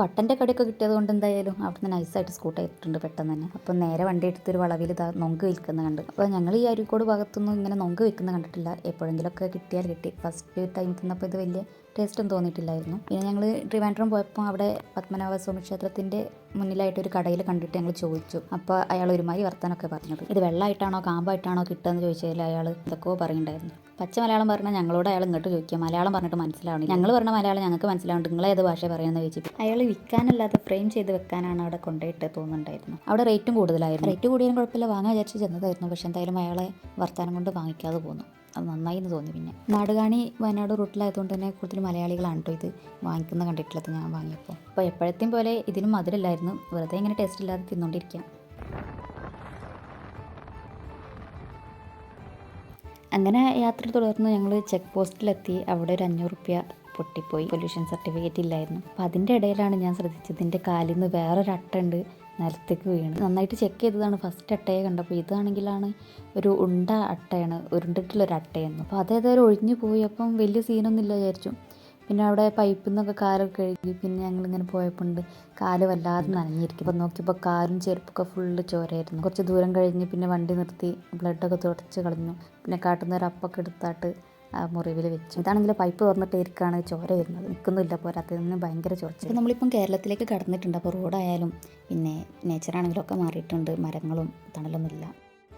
പട്ടന്റെ കടിയൊക്കെ കിട്ടിയത് കൊണ്ട് എന്തായാലും അവിടെ നിന്ന് നൈസായിട്ട് സ്കൂട്ട് ചെയ്തിട്ടുണ്ട് പെട്ടെന്ന് തന്നെ. അപ്പം നേരെ വണ്ടി എടുത്തൊരു വളവിൽ ഇതാ നൊങ്ക് വിൽക്കുന്ന കണ്ട്. അപ്പോൾ ഞങ്ങൾ ഈ അരിക്കോട് ഭാഗത്തൊന്നും ഇങ്ങനെ നൊങ്ക് വിൽക്കുന്ന കണ്ടിട്ടില്ല. എപ്പോഴെങ്കിലുമൊക്കെ കിട്ടിയാൽ കിട്ടി. ഫസ്റ്റ് ടൈം തിന്നപ്പോൾ ഇത് വലിയ ടേസ്റ്റ് ഒന്നും തോന്നിയിട്ടില്ലായിരുന്നു. പിന്നെ ഞങ്ങൾ ട്രിവാൻഡ്രം പോയപ്പോൾ അവിടെ പത്മനാഭ സ്വാമി ക്ഷേത്രത്തിന്റെ മുന്നിലായിട്ട് ഒരു കടയിൽ കണ്ടിട്ട് ഞങ്ങൾ ചോദിച്ചു. അപ്പോൾ അയാൾ ഒരുമാതിരി വർത്താനൊക്കെ പറഞ്ഞത്. ഇത് വെള്ളമായിട്ടാണോ കാമ്പായിട്ടാണോ കിട്ടുകയെന്ന് ചോദിച്ചതിൽ അയാൾ എന്തൊക്കെയോ പറയുന്നുണ്ടായിരുന്നു. പച്ച മലയാളം പറഞ്ഞാൽ ഞങ്ങളോട് അയാൾ ഇങ്ങോട്ട് ചോദിക്കുക. മലയാളം പറഞ്ഞിട്ട് മനസ്സിലാവണം ഞങ്ങൾ പറഞ്ഞ മലയാളം ഞങ്ങൾക്ക് മനസ്സിലാവുന്നുണ്ട് നിങ്ങൾ ഏത് ഭാഷ പറയുന്നത് ചോദിച്ചിട്ട് അയാൾ വിൽക്കാനല്ലാതെ ഫ്രെയിം ചെയ്ത് വെക്കാനാണ് അവിടെ കൊണ്ടുപോയിട്ട് തോന്നുന്നുണ്ടായിരുന്നു. അവിടെ റേറ്റും കൂടുതലായിരുന്നു. റേറ്റ് കൂടിയാലും കുഴപ്പമില്ല. വാങ്ങാൻ വിചാരിച്ച് ചെന്നതായിരുന്നു. പക്ഷെ എന്തായാലും അയാളെ വർത്താനം കൊണ്ട് വാങ്ങിക്കാതെ പോന്നു. അത് നന്നായി എന്ന് തോന്നി പിന്നെ. നാടുകാണി വയനാട് റൂട്ടിലായതുകൊണ്ട് തന്നെ കൂടുതൽ മലയാളികളാണ് കേട്ടോ ഇത് വാങ്ങിക്കുന്ന കണ്ടിട്ടുള്ളത് ഞാൻ വാങ്ങിയപ്പോൾ അപ്പോൾ എപ്പോഴത്തെയും പോലെ ഇതിനും മധുരമില്ലായിരുന്നു വെറുതെ ഇങ്ങനെ ടേസ്റ്റ് ഇല്ലാതെ തിന്നുകൊണ്ടിരിക്കാം അങ്ങനെ യാത്ര തുടർന്ന് ഞങ്ങൾ ചെക്ക് പോസ്റ്റിലെത്തി അവിടെ ഒരു അഞ്ഞൂറ് റുപ്യ പൊട്ടിപ്പോയി. പൊല്യൂഷൻ സർട്ടിഫിക്കറ്റ് ഇല്ലായിരുന്നു. അപ്പോൾ അതിന്റെ ഇടയിലാണ് ഞാൻ ശ്രദ്ധിച്ചത്. ഇതിന്റെ കാലിൽ നിന്ന് വേറൊരു അട്ട ഉണ്ട്. നിലത്തേക്ക് വീണ്. നന്നായിട്ട് ചെക്ക് ചെയ്തതാണ്. ഫസ്റ്റ് അട്ടയെ കണ്ടപ്പോൾ ഇതാണെങ്കിലാണ് ഒരു ഉണ്ട അട്ടയാണ് ഉരുണ്ടിട്ടുള്ളൊരു അട്ടയായിരുന്നു അപ്പോൾ അതേതായാലും ഒഴിഞ്ഞു പോയി. അപ്പം വലിയ സീനൊന്നും ഇല്ല വിചാരിച്ചു. പിന്നെ അവിടെ പൈപ്പിൽ നിന്നൊക്കെ കാലൊക്കെ കഴുകി പിന്നെ ഞങ്ങളിങ്ങനെ പോയപ്പോൾ ഉണ്ട്. കാൽ വല്ലാതെ നനഞ്ഞിരിക്കും അപ്പോൾ നോക്കിയപ്പോൾ കാലും ചെരുപ്പൊക്കെ ഫുള്ള് ചോരയായിരുന്നു. കുറച്ച് ദൂരം കഴിഞ്ഞ് പിന്നെ വണ്ടി നിർത്തി. ബ്ലഡൊക്കെ തുടച്ച് കളഞ്ഞു. പിന്നെ കാട്ടുന്ന അപ്പൊക്കെ എടുത്താട്ട് മുറിവിൽ വെച്ചു. ഇതാണെങ്കിൽ പൈപ്പ് തുറന്നിട്ട് ഇരിക്കുകയാണ് ചോര വരുന്നത്. നിൽക്കുന്നില്ല നിന്ന് ഭയങ്കര ചോർച്ച നമ്മളിപ്പം കേരളത്തിലേക്ക് കടന്നിട്ടുണ്ട്. അപ്പോൾ റോഡായാലും പിന്നെ നേച്ചറാണെങ്കിലും ഒക്കെ മാറിയിട്ടുണ്ട്. മരങ്ങളും തണലൊന്നുമില്ല.